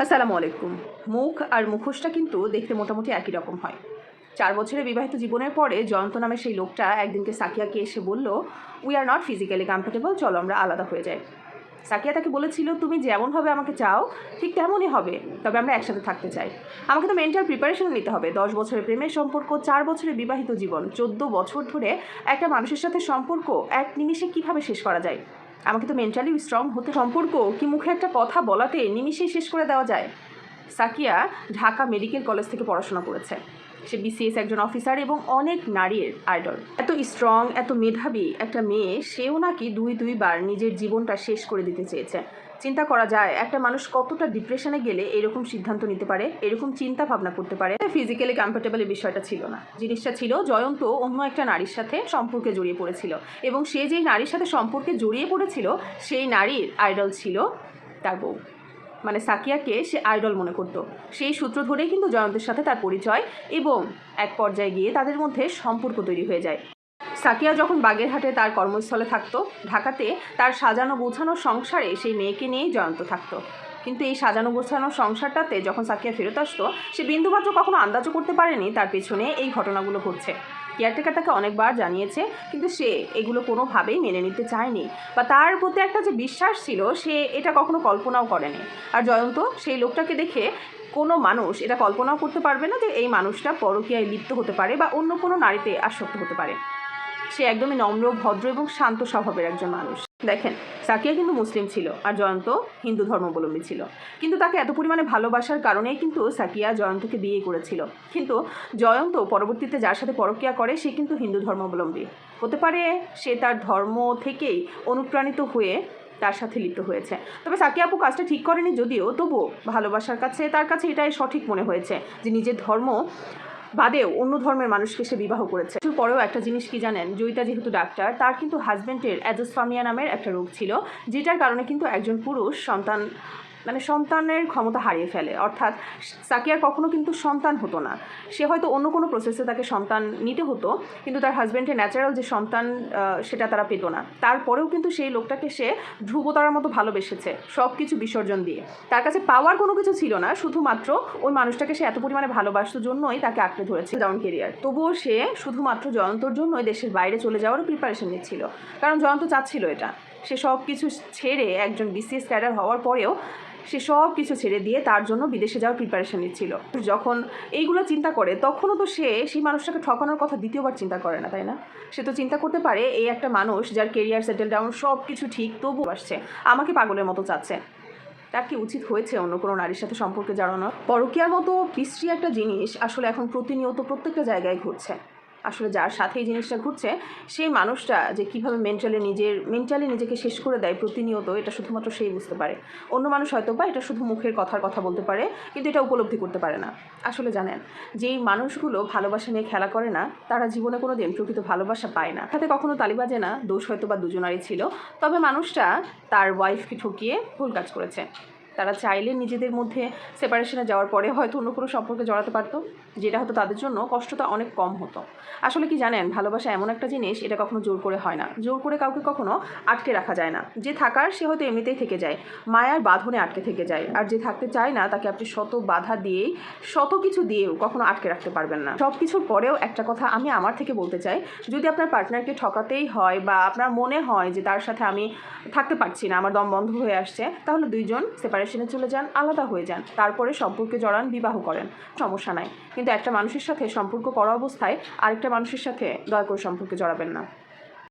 আসসালামু আলাইকুম। মুখ আর মুখোশটা কিন্তু দেখতে মোটামুটি একই রকম হয়। চার বছরের বিবাহিত জীবনের পরে জয়ন্ত নামের সেই লোকটা একদিনকে সাকিয়াকে এসে বলল we are not physically comfortable চলো আমরা আলাদা হয়ে যাই। সাকিয়া তাকে বলেছিল, তুমি যেমনভাবে আমাকে চাও, ঠিক তেমনই হবে, তবে আমরা একসাথে থাকতে চাই। আমাকে তো মেন্টাল প্রিপারেশন নিতে হবে। দশ বছরের প্রেমের সম্পর্ক, চার বছরের বিবাহিত জীবন, চোদ্দ বছর ধরে একটা মানুষের সাথে সম্পর্ক এক নিমিষে কীভাবে শেষ করা যায়? আমাকে তো মেন্টালি স্ট্রং হতে সম্পর্ক কি মুখে একটা কথা বলাতে নিমিষেই শেষ করে দেওয়া যায়? সাকিয়া ঢাকা মেডিকেল কলেজ থেকে পড়াশোনা করেছে। সে বিসিএস একজন অফিসার এবং অনেক নারীর আইডল এত স্ট্রং এত মেধাবী একটা মেয়ে, সেও নাকি দুই, দুইবার নিজের জীবনটা শেষ করে দিতে চেয়েছে। চিন্তা করা যায়, একটা মানুষ কতটা ডিপ্রেশনে গেলে এরকম সিদ্ধান্ত নিতে পারে, এরকম চিন্তা ভাবনা করতে পারে ফিজিক্যালি কমফোর্টেবল বিষয়টা ছিল না। জিনিসটা ছিল জয়ন্ত অন্য একটা নারীর সাথে সম্পর্কে জড়িয়ে পড়েছিল এবং সে যেই নারীর সাথে সম্পর্কে জড়িয়ে পড়েছিল, সেই নারীর আইডল ছিল তার বউ। মানে সাকিয়াকে সে আইডল মনে করতো। সেই সূত্র ধরেই কিন্তু জয়ন্তের সাথে তার পরিচয় এবং এক পর্যায়ে গিয়ে তাদের মধ্যে সম্পর্ক তৈরি হয়ে যায়। সাকিয়া যখন বাগেরহাটে তার কর্মস্থলে থাকতো, ঢাকাতে তার সাজানো গোছানো সংসারে সেই মেয়েকে নিয়েই জয়ন্ত থাকতো। কিন্তু এই সাজানো গোছানো সংসারটাতে যখন সাকিয়া ফেরত আসতো, সে বিন্দুমাত্র কখনো আন্দাজও করতে পারেনি তার পেছনে এই ঘটনাগুলো ঘটছে। কেয়ারটেকার তাকে অনেকবার জানিয়েছে, কিন্তু সে এগুলো কোনোভাবেই মেনে নিতে চায়নি। বা তার প্রতি একটা যে বিশ্বাস ছিল, সে এটা কখনো কল্পনাও করেনি। আর জয়ন্ত, সেই লোকটাকে দেখে কোনো মানুষ এটা কল্পনাও করতে পারবে না যে এই মানুষটা পরকীয়ায় লিপ্ত হতে পারে বা অন্য কোনো নারীতে আসক্ত হতে পারে। সে একদমই নম্র, ভদ্র এবং শান্ত স্বভাবের একজন মানুষ। দেখেন, সাকিয়া কিন্তু মুসলিম ছিল আর জয়ন্ত হিন্দু ধর্মাবলম্বী ছিল। কিন্তু তাকে এত পরিমাণে ভালোবাসার কারণেই কিন্তু সাকিয়া জয়ন্তকে বিয়ে করেছিল। কিন্তু জয়ন্ত পরবর্তীতে যার সাথে পরকিয়া করে, সে কিন্তু হিন্দু ধর্মাবলম্বী। হতে পারে সে তার ধর্ম থেকেই অনুপ্রাণিত হয়ে তার সাথে লিপ্ত হয়েছে। তবে সাকিয়া আপু কাজটা ঠিক করেনি যদিও, তবুও ভালোবাসার কাছে, তার কাছে এটাই সঠিক মনে হয়েছে যে নিজের ধর্ম বাদেও অন্য ধর্মের মানুষকে সে বিবাহ করেছে। কিছু পরেও একটা জিনিস কি জানেন? জয়িতা যেহেতু ডাক্তার, তার কিন্তু হাজব্যান্ডের অ্যাজোসফামিয়া নামের একটা রোগ ছিল, যেটার কারণে কিন্তু একজন পুরুষ সন্তান মানে সন্তানের ক্ষমতা হারিয়ে ফেলে। অর্থাৎ সাকিয়ার কখনো কিন্তু সন্তান হতো না। সে হয়তো অন্য কোনো প্রসেসে তাকে সন্তান নিতে হতো, কিন্তু তার হাজব্যান্ডের ন্যাচারাল যে সন্তান সেটা তারা পেত না। তারপরেও কিন্তু সেই লোকটাকে সে ধ্রুবতারার মতো ভালোবেসেছে সব কিছু বিসর্জন দিয়ে। তার কাছে পাওয়ার কোনো কিছু ছিল না, শুধুমাত্র ওই মানুষটাকে সে এত পরিমাণে ভালোবাসত জন্যই তাকে আঁকড়ে ধরেছে ডাউন কেরিয়ার তবুও সে শুধুমাত্র জয়ন্তর জন্যই দেশের বাইরে চলে যাওয়ারও প্রিপারেশন নিচ্ছিল। কারণ জয়ন্ত চাচ্ছিল এটা। সে সব কিছু ছেড়ে একজন বিসিএস ক্যাডার হওয়ার পরেও সে সব কিছু ছেড়ে দিয়ে তার জন্য বিদেশে যাওয়ার প্রিপারেশন নিচ্ছিল। যখন এইগুলো চিন্তা করে, তখনও তো সে সেই মানুষটাকে ঠকানোর কথা দ্বিতীয়বার চিন্তা করে না, তাই না? সে তো চিন্তা করতে পারে, এই একটা মানুষ যার কেরিয়ার সেটেল ডাউন সব কিছু ঠিক তবু আসছে, আমাকে পাগলের মতো চাচ্ছে। তার কি উচিত হয়েছে অন্য কোনো নারীর সাথে সম্পর্কে জড়ানো পরকীয়ার মতো বিশ্রী একটা জিনিস আসলে এখন প্রতিনিয়ত প্রত্যেকটা জায়গায় ঘটছে। আসলে যার সাথে এই জিনিসটা ঘটছে সেই মানুষটা যে কীভাবে মেন্টালি নিজের মেন্টালি নিজেকে শেষ করে দেয় প্রতিনিয়ত, এটা শুধুমাত্র সেই বুঝতে পারে। অন্য মানুষ হয়তো বা এটা শুধু মুখের কথার কথা বলতে পারে, কিন্তু এটা উপলব্ধি করতে পারে না। আসলে জানেন, যেই মানুষগুলো ভালোবাসা নিয়ে খেলা করে না, তারা জীবনে কোনো দিন প্রকৃত ভালোবাসা পায় না। তাতে কখনো তালিবাজে না, দোষ হয়তো বা দুজনারই ছিল, তবে মানুষটা তার ওয়াইফকে ঠকিয়ে ভুল কাজ করেছে। তারা চাইলে নিজেদের মধ্যে সেপারেশনে যাওয়ার পরে হয়তো অন্য কোনো সম্পর্কে জড়াতে পারতো, যেটা হয়তো তাদের জন্য কষ্টটা অনেক কম হতো। আসলে কি জানেন, ভালোবাসা এমন একটা জিনিস, এটা কখনো জোর করে হয় না। জোর করে কাউকে কখনো আটকে রাখা যায় না। যে থাকার, সে হয়তো এমনিতেই থেকে যায়। মায়ার বাঁধনে আটকে থেকে যায়। আর যে থাকতে চায় না, তাকে আপনি শত বাধা দিয়েই, শত কিছু দিয়েও কখনো আটকে রাখতে পারবেন না। সব কিছুর পরেও একটা কথা আমি আমার থেকে বলতে চাই, যদি আপনার পার্টনারকে ঠকাতেই হয় বা আপনার মনে হয় যে তার সাথে আমি থাকতে পারছি না, আমার দম বন্ধ হয়ে আসছে, তাহলে দুইজন সেপারেশনে চলে যান, আলাদা হয়ে যান। তারপরে সম্পর্কে জড়ান, বিবাহ করেন। সমস্যা নাই। কিন্তু একটা মানুষের সাথে সম্পর্ক করা অবস্থায় আরেকটা মানুষের সাথে দয়া করে সম্পর্কে জড়াবেন না।